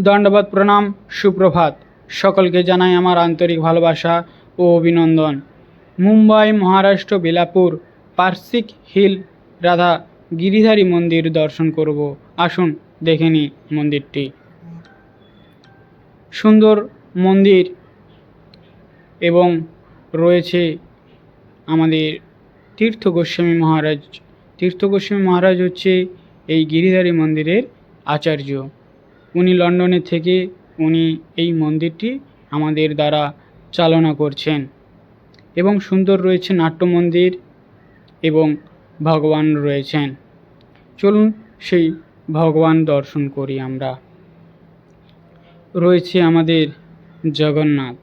দণ্ডবাদ প্রণাম, সুপ্রভাত। সকলকে জানাই আমার আন্তরিক ভালোবাসা ও অভিনন্দন। মুম্বাই, মহারাষ্ট্র, বেলাপুর পার্সিক হিল, রাধা গিরিধারী মন্দির দর্শন করব। আসুন, দেখে নিই মন্দিরটি। সুন্দর মন্দির এবং রয়েছে আমাদের তীর্থ গোস্বামী মহারাজ। তীর্থ গোস্বামী মহারাজ হচ্ছে এই গিরিধারী মন্দিরের আচার্য। উনি লন্ডনে থেকে উনি এই মন্দিরটি আমাদের দ্বারা চালনা করছেন এবং সুন্দর রয়েছে নাট্য মন্দির এবং ভগবান রয়েছেন। চলুন সেই ভগবান দর্শন করি আমরা। রয়েছে আমাদের জগন্নাথ।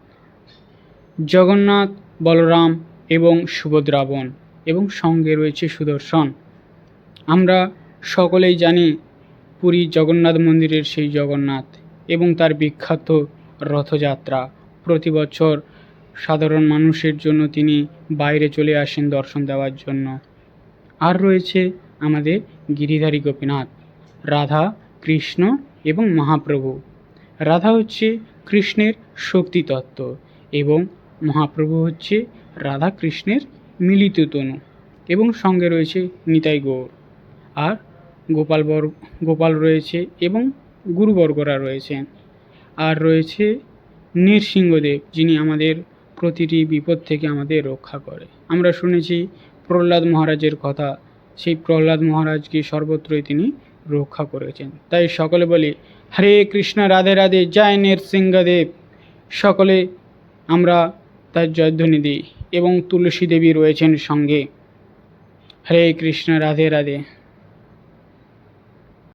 জগন্নাথ, বলরাম এবং সুভদ্রাবন এবং সঙ্গে রয়েছে সুদর্শন। আমরা সকলেই জানি পুরী জগন্নাথ মন্দিরের সেই জগন্নাথ এবং তার বিখ্যাত রথযাত্রা। প্রতি বছর সাধারণ মানুষের জন্য তিনি বাইরে চলে আসেন দর্শন দেওয়ার জন্য। আর রয়েছে আমাদের গিরিধারী গোপীনাথ, রাধা, কৃষ্ণ এবং মহাপ্রভু। রাধা হচ্ছে কৃষ্ণের শক্তি তত্ত্ব এবং মহাপ্রভু হচ্ছে রাধা কৃষ্ণের মিলিত তনু এবং সঙ্গে রয়েছে নিতাই গৌর। আর গোপাল বর, গোপাল রয়েছে এবং গুরুবর্গরা রয়েছেন। আর রয়েছে নৃসিংহদেব, যিনি আমাদের প্রতিটি বিপদ থেকে আমাদের রক্ষা করে। আমরা শুনেছি প্রহ্লাদ মহারাজের কথা। সেই প্রহ্লাদ মহারাজকে সর্বত্রই তিনি রক্ষা করেছেন। তাই সকলে বলি, হরে কৃষ্ণ, রাধে রাধে, জয় নৃসিংহদেব। সকলে আমরা তার জয়ধ্বনি দিই এবং তুলসী দেবী রয়েছেন সঙ্গে। হরে কৃষ্ণ, রাধে রাধে।